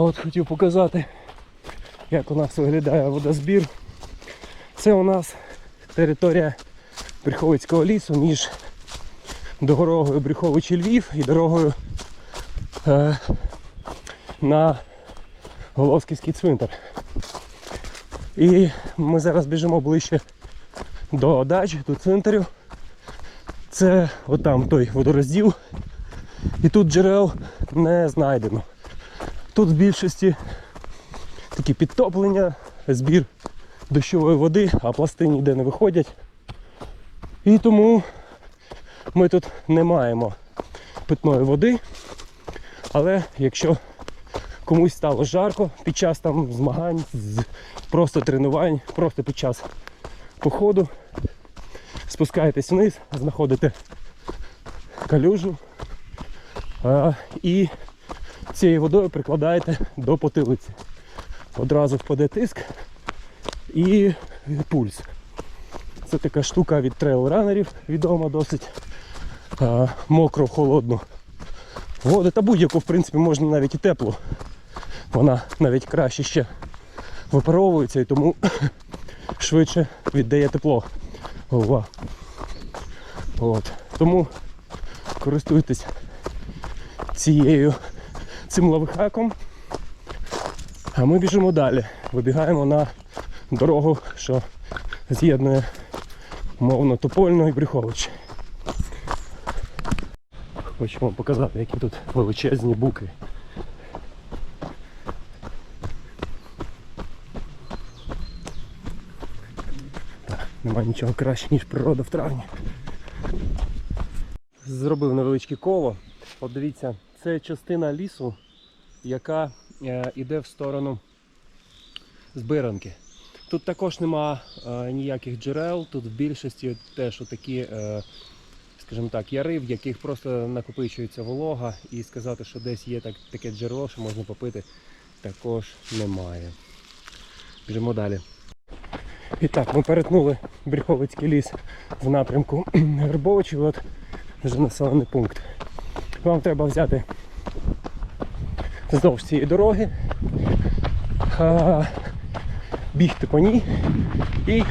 От хотів показати, як у нас виглядає водозбір. Це у нас територія Бріховицького лісу між дорогою Бріховичі Львів і дорогою е, на Головківський цвинтар. І ми зараз біжимо ближче до дачі, до цвинтарю. Це отам той водорозділ. І тут джерел не знайдено. Тут в більшості такі підтоплення, збір дощової води, а пласти ніде не виходять. І тому ми тут не маємо питної води. Але якщо комусь стало жарко під час там змагань, просто тренувань, просто під час походу, спускаєтесь вниз, знаходите калюжу а, і цією водою прикладаєте до потилиці. Одразу впаде тиск і пульс. Це така штука від трейл-ранерів, відома досить. А, мокро, холодну воду та будь-яку, в принципі, можна навіть і теплу. Вона навіть краще ще випаровується і тому швидше віддає тепло голова. От. Тому користуйтесь цією цим лавихаком. А ми біжимо далі. Вибігаємо на дорогу, що з'єднує мовно Топольну і Брюхович. Хочу вам показати, які тут величезні буки. Так, Нема нічого краще, ніж природа в травні. Зробив невеличке коло. От дивіться, це частина лісу, яка е, йде в сторону збиранки. Тут також нема е, ніяких джерел, тут в більшості теж такі, е, скажімо так, яри, в яких просто накопичується волога, і сказати, що десь є так, таке джерело, що можна попити, також немає. Біжимо далі. І так, ми перетнули Бріховицький ліс в напрямку Грибовичів, от вже населений пункт. Вам треба взяти вздовж цієї дороги, бігти по ній і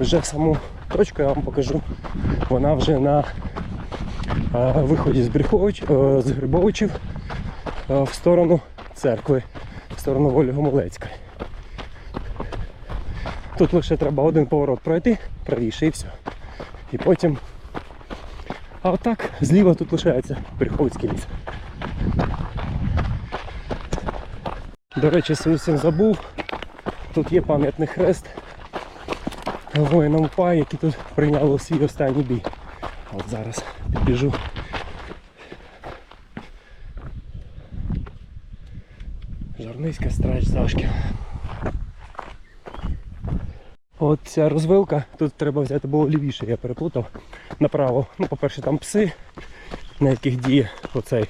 вже саму точку я вам покажу. Вона вже на виході з, Бріхович, е, з Грибовичів е, в сторону церкви, в сторону Волі Гомолецької. Тут лише треба один поворот пройти, правіше і все. І потім. А отак зліва тут лишається Бріховицький ліс. До речі, зовсім забув. Тут є пам'ятний хрест воїнам УПА, які тут прийняли свій останній бій. От зараз підбіжу. Жарницька страж Зашків. От ця розвилка, тут треба взяти було лівіше, я переплутав направо. Ну, по-перше, там пси, на яких діє оцей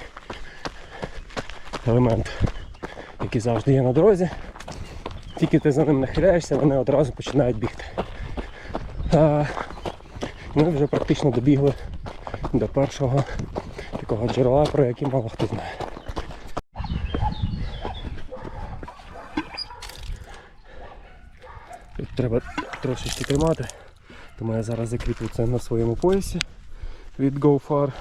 елемент, який завжди є на дорозі. Тільки ти за ним нахиляєшся, вони одразу починають бігти. А, ми вже практично добігли до першого такого джерела, про який мало хто знає. Тут треба трошечки тримати, тому я зараз закріплю це на своєму поясі від GoFar.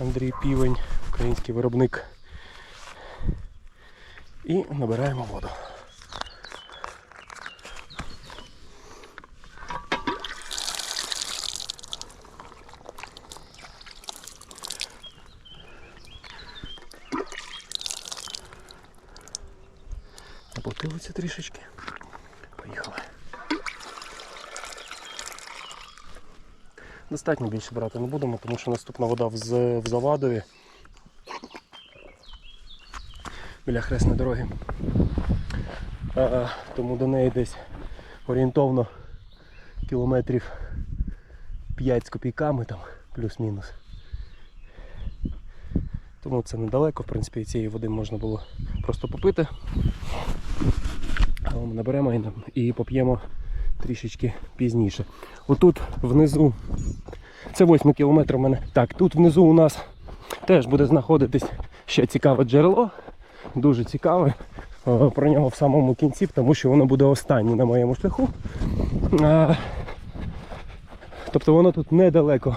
Андрій Півень, український виробник. І набираємо воду. Потилиться трішечки. Поїхали. Достатньо більше брати не будемо, тому що наступна вода в Завадові. Біля хресної дороги. А, тому до неї десь орієнтовно кілометрів 5 з копійками там, плюс-мінус. Тому це недалеко, в принципі, цієї води можна було просто попити. Але ми наберемо і, і поп'ємо трішечки пізніше. Отут внизу, це 8 кілометр у мене. Так, тут внизу у нас теж буде знаходитись ще цікаве джерело. Дуже цікаве. Е, Про нього в самому кінці, тому що воно буде останнє на моєму шляху. Е, Тобто воно тут недалеко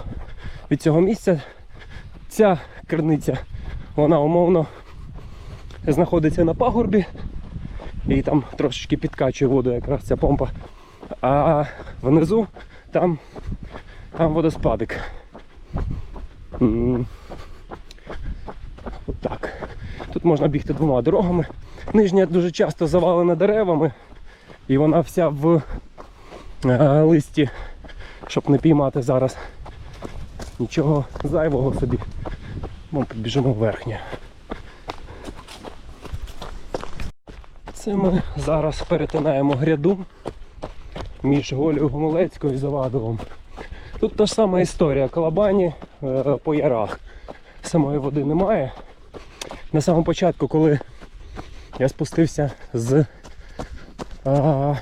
від цього місця. Ця криниця, вона умовно знаходиться на пагорбі і там трошечки підкачує воду якраз ця помпа. А внизу там, там водоспадик. Отак. Тут можна бігти двома дорогами. Нижня дуже часто завалена деревами, і вона вся в е, листі, щоб не піймати зараз нічого зайвого собі. Ми підбіжимо в верхню. Це ми зараз перетинаємо гряду між Голею Гомолецькою і Завадовом. Тут та ж сама історія. Калабані е, по ярах. Самої води немає. На самому початку, коли я спустився з а,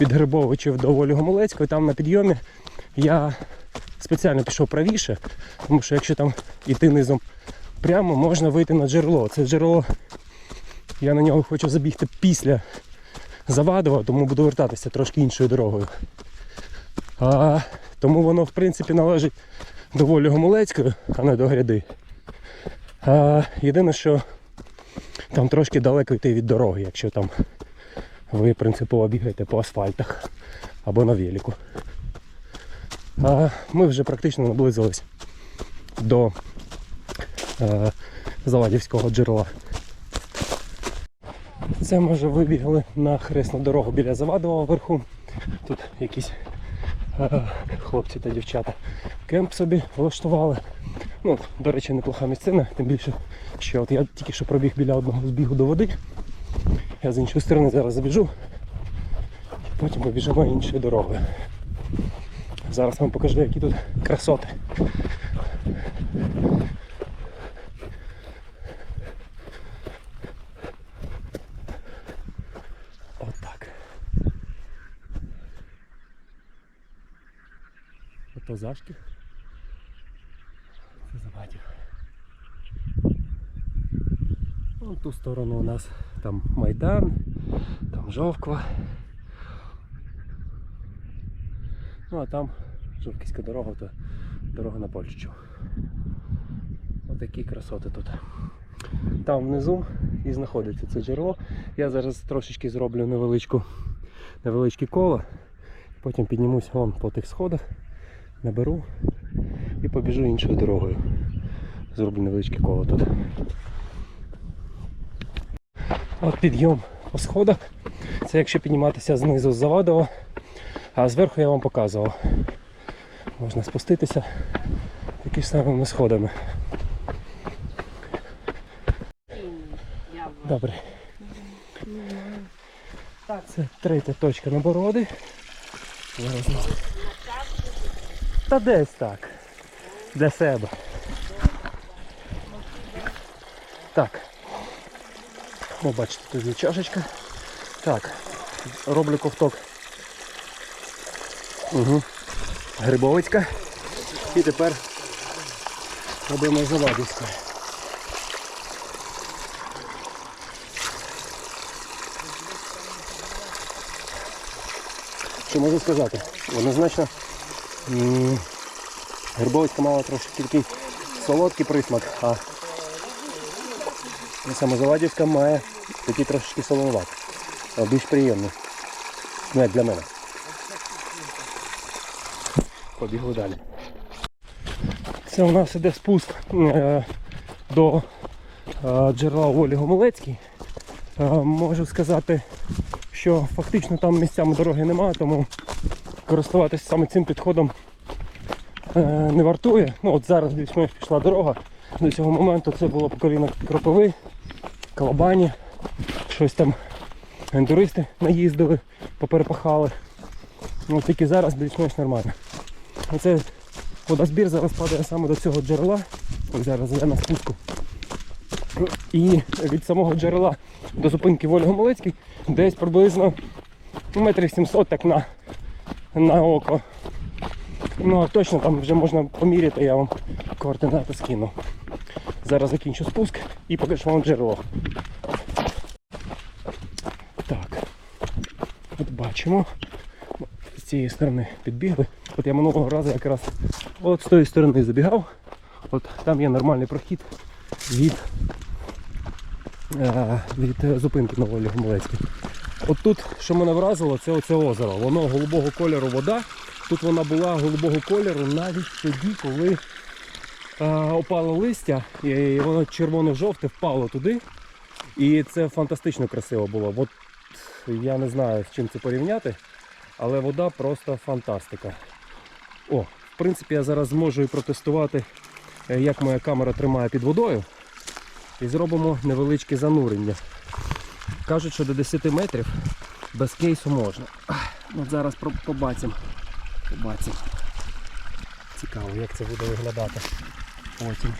від Грибовичів до Волі Гомолецької, там на підйомі я спеціально пішов правіше, тому що якщо там йти низом прямо, можна вийти на джерело. Це джерело, я на нього хочу забігти після Завадова, тому буду вертатися трошки іншою дорогою. А, тому воно, в принципі, належить до Волі Гомолецької, а не до гряди. А, єдине, що там трошки далеко йти від дороги, якщо там ви принципово бігаєте по асфальтах або на велику. А ми вже практично наблизились до е, Завадівського джерела. Це ми вже вибігли на хресну дорогу біля Завадова вверху. Тут якісь е, хлопці та дівчата кемп собі влаштували. Ну, до речі, неплоха місцина, тим більше, що от я тільки що пробіг біля одного збігу до води. Я з іншої сторони зараз забіжу. І потім побіжимо іншою дорогою. Зараз вам покажу, які тут красоти. Отак. Зашки. Це завадів. Вон ту сторону у нас там Майдан, там Жовква. Ну а там Жовківська дорога, то дорога на Польщу. Отакі красоти тут. Там внизу і знаходиться це джерело. Я зараз трошечки зроблю невеличку, невеличке коло, потім піднімусь вон по тих сходах, наберу і побіжу іншою дорогою. Зроблю невеличке коло тут. От підйом по сходах. Це якщо підніматися знизу з Завадова, а зверху я вам показував. Можна спуститися такі ж самими сходами. Добре. Так, це третя точка набороди. Зараз. Та десь так. Для себе. Так. О, бачите, тут є чашечка. Так, роблю ковток. Угу. Грибовицька. І тепер робимо завадівську. Що можу сказати? Однозначно Грибовицька мала трошки такий солодкий присмак, а самозавадівська має такий трошки солонуват. Більш приємний. Ну як для мене. Побігли далі. Це у нас іде спуск е, до е, джерела Волі Гомолецький. Е, можу сказати, що фактично там місцями дороги немає, тому користуватися саме цим підходом не вартує. Ну от зараз більш-менш пішла дорога. До цього моменту це було по коліна кропиви, калабані, щось там ендуристи наїздили, поперепахали. Ну, тільки зараз більш-менш нормально. Оце водозбір зараз падає саме до цього джерела. Ось зараз я на спуску. І від самого джерела до зупинки Волі Гомолецький десь приблизно ну, метрів 700 так на, на око. Ну а точно там вже можна поміряти, я вам координати скину. Зараз закінчу спуск і покажу вам джерело. Так. От бачимо. З цієї сторони підбігли. От я минулого разу якраз от з тої сторони забігав. От там є нормальний прохід від, е, від зупинки Нової Гомолецької. От тут, що мене вразило, це оце озеро. Воно голубого кольору вода. Тут вона була голубого кольору навіть тоді, коли опало листя, і воно червоно-жовте впало туди. І це фантастично красиво було. От я не знаю, з чим це порівняти, але вода просто фантастика. О, в принципі, я зараз зможу і протестувати, е, як моя камера тримає під водою. І зробимо невеличке занурення. Кажуть, що до 10 метрів без кейсу можна. От зараз побачимо. Побачимо. Цікаво, як це буде виглядати потім.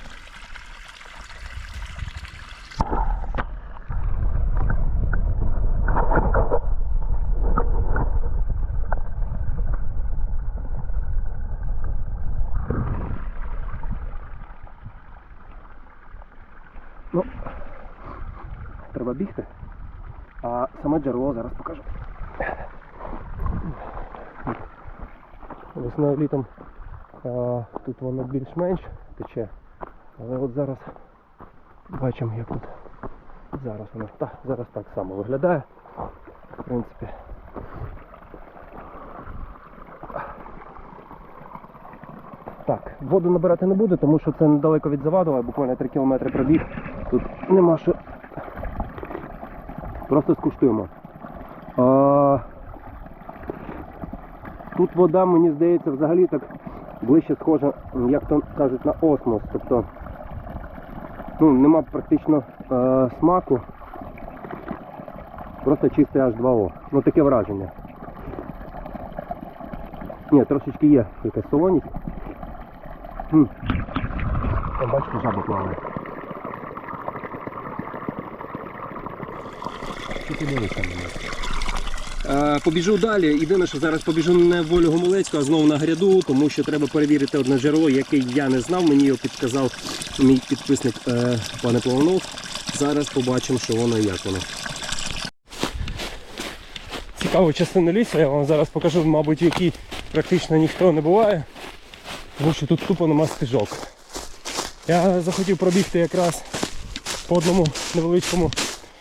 Ну, треба бігти. А саме джерело зараз покажу. Весною літом а, тут воно більш-менш тече. Але от зараз бачимо, як тут зараз воно. Та, зараз так само виглядає. В принципі. Так, воду набирати не буду, тому що це недалеко від Завадова, буквально 3 кілометри пробіг. Тут нема що. Просто скуштуємо. А, тут вода, мені здається, взагалі так ближче схожа, як то кажуть, на осмос. Тобто ну, нема практично е, смаку. Просто чисте H2O. Ну таке враження. Ні, трошечки є якась солоність. Хм. Там бачите, жаби плаває. Тільки дивися на мене. Е, Побіжу далі. Єдине, що зараз побіжу не в волю Гомолецького, а знову на гряду, тому що треба перевірити одне джерело, яке я не знав. Мені його підказав мій підписник е, пане Плавнов. Зараз побачимо, що воно і як воно. Цікаву частину лісу, я вам зараз покажу, мабуть, в якій практично ніхто не буває, тому що тут тупо нема стежок. Я захотів пробігти якраз по одному невеличкому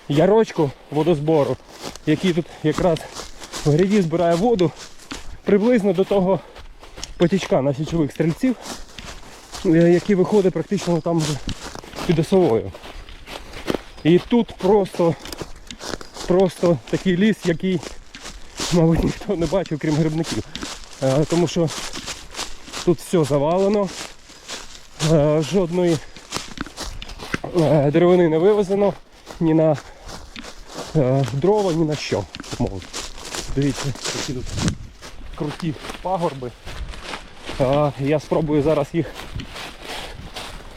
ярочку водозбору, який тут якраз в гряді збирає воду приблизно до того потічка на січових стрільців, е, який виходить практично там вже під осовою. І тут просто, просто такий ліс, який, мабуть, ніхто не бачив, крім грибників. Е, Тому що тут все завалено, е, жодної деревини не вивезено ні на дрова, ні на що. умовно. Дивіться, які тут круті пагорби. Е, Я спробую зараз їх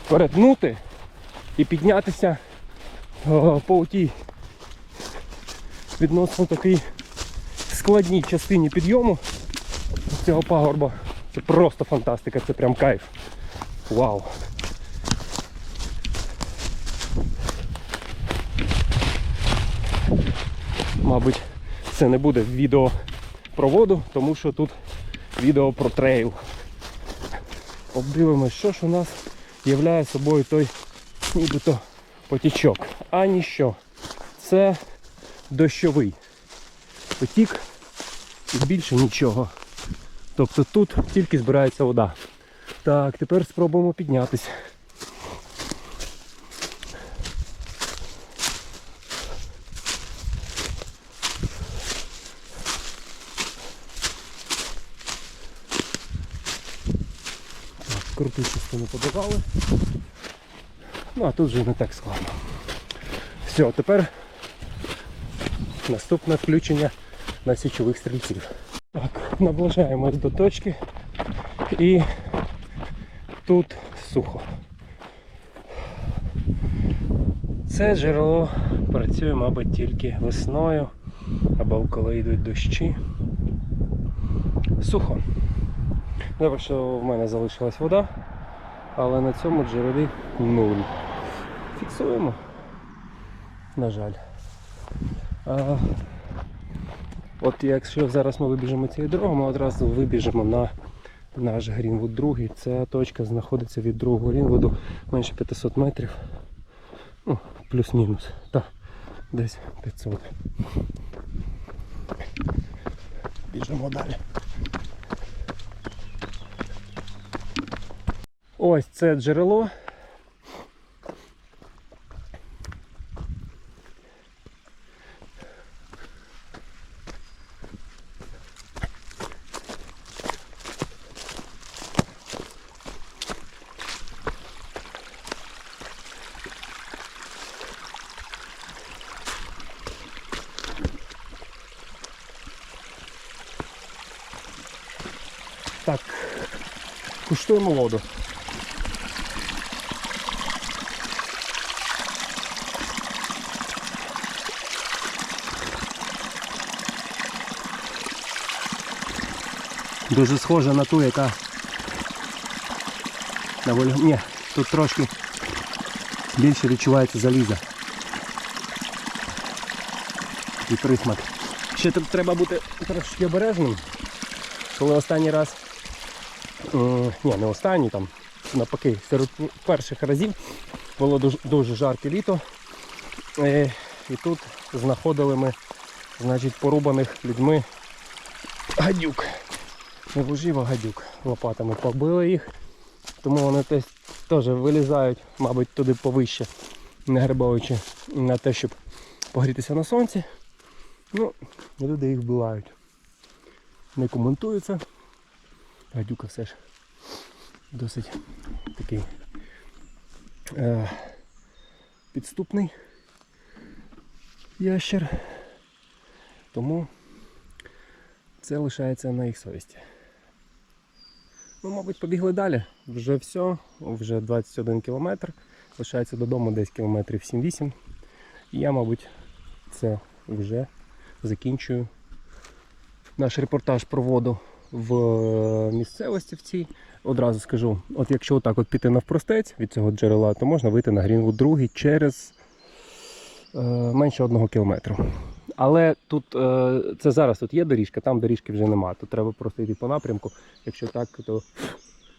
перетнути і піднятися е, по тій відносно такій складній частині підйому цього пагорба. Це просто фантастика, це прям кайф. Вау! Мабуть, це не буде відео про воду, тому що тут відео про трейл. Обдивимось, що ж у нас являє собою той нібито потічок. А ніщо. Це дощовий потік і більше нічого. Тобто тут тільки збирається вода. Так, тепер спробуємо піднятися. Так, круту частину подавали. Ну а тут вже не так складно. Все, тепер наступне включення на січових стрільців. Так, наближаємось до точки і тут сухо. Це джерело працює, мабуть, тільки весною або коли йдуть дощі. Сухо. Добре, що в мене залишилась вода, але на цьому джерелі нуль. фіксуємо. На жаль. А, от якщо зараз ми вибіжимо цією дорогою, ми одразу вибіжимо на наш Грінвуд другий. Ця точка знаходиться від другого Грінвуду менше 500 метрів. Ну, плюс-мінус. Так, десь 500. Біжимо далі. Ось це джерело. Так, куштуємо воду. Дуже схожа на ту, яка на волю. Ні, тут трошки більше відчувається заліза. І присмак. Ще тут треба бути трошки обережним. Коли останній раз, ні, не останній там, навпаки, серед перших разів було дуже, дуже жарке літо. Е, і тут знаходили ми, значить, порубаних людьми гадюк. Не вужів, а гадюк. Лопатами побили їх, тому вони теж, теж вилізають, мабуть, туди повище, не грибаючи на те, щоб погрітися на сонці. Ну, люди їх вбивають. Не коментується. Гадюка все ж досить такий е, підступний ящер. Тому це лишається на їх совісті. Ну, мабуть, побігли далі. Вже все, вже 21 кілометр. Лишається додому десь кілометрів 7-8. І я, мабуть, це вже закінчую наш репортаж про воду в е, місцевості в цій. Одразу скажу, от якщо отак от піти навпростець від цього джерела, то можна вийти на Грінвуд 2 через е, менше одного кілометру. Але тут е, це зараз тут є доріжка, там доріжки вже нема. Тут треба просто йти по напрямку. Якщо так, то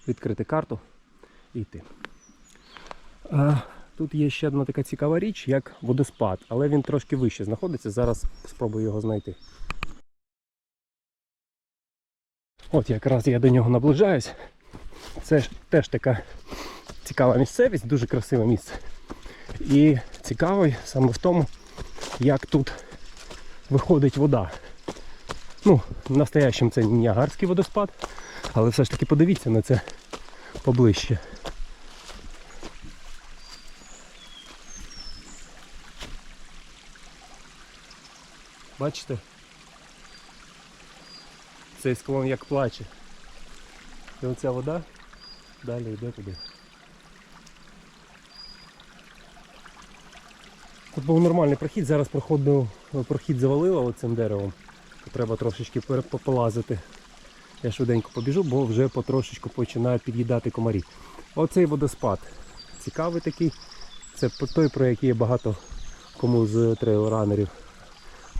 відкрити карту і йти. Е, тут є ще одна така цікава річ, як водоспад, але він трошки вище знаходиться. Зараз спробую його знайти. От якраз я до нього наближаюсь. Це ж теж така цікава місцевість, дуже красиве місце. І цікавий саме в тому, як тут виходить вода. Ну, настоящим це Ніагарський водоспад, але все ж таки подивіться на це поближче. Бачите? Цей склон як плаче. І оця вода далі йде туди. Тут був нормальний прохід, зараз проходив, прохід завалило оцим деревом. Треба трошечки пополазити. Я швиденько побіжу, бо вже потрошечку починають під'їдати комарі. Оцей водоспад. Цікавий такий. Це той, про який я багато кому з трейл-ранерів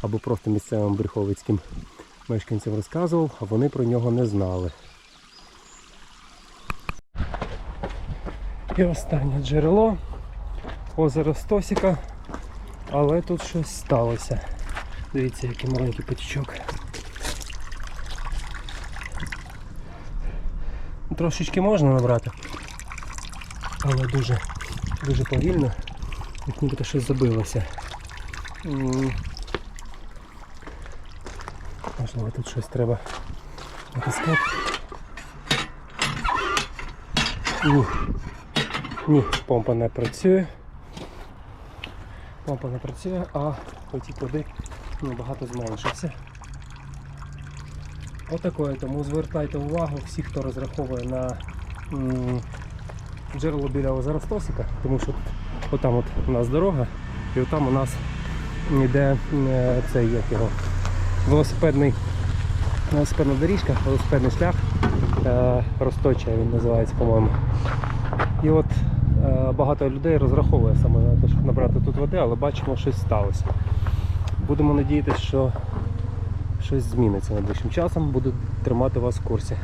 або просто місцевим бреховицьким мешканцям розказував, а вони про нього не знали. І останнє джерело. Озеро Стосіка. Але тут щось сталося. Дивіться, який маленький потічок. Трошечки можна набрати, але дуже, дуже повільно, як нібито щось забилося. Можливо, тут щось треба натискати. Ні. Ні, помпа не працює. Помпа не працює, а потік води набагато зменшився. Отакої, тому звертайте увагу всі, хто розраховує на джерело біля озера Стосика, тому що отам от у нас дорога, і отам у нас йде цей як його, велосипедний, велосипедна доріжка, велосипедний шлях, е, він називається, по-моєму. І от багато людей розраховує саме на те, щоб набрати тут води, але бачимо, щось сталося. Будемо надіятися, що щось зміниться найближчим часом. Буду тримати вас в курсі.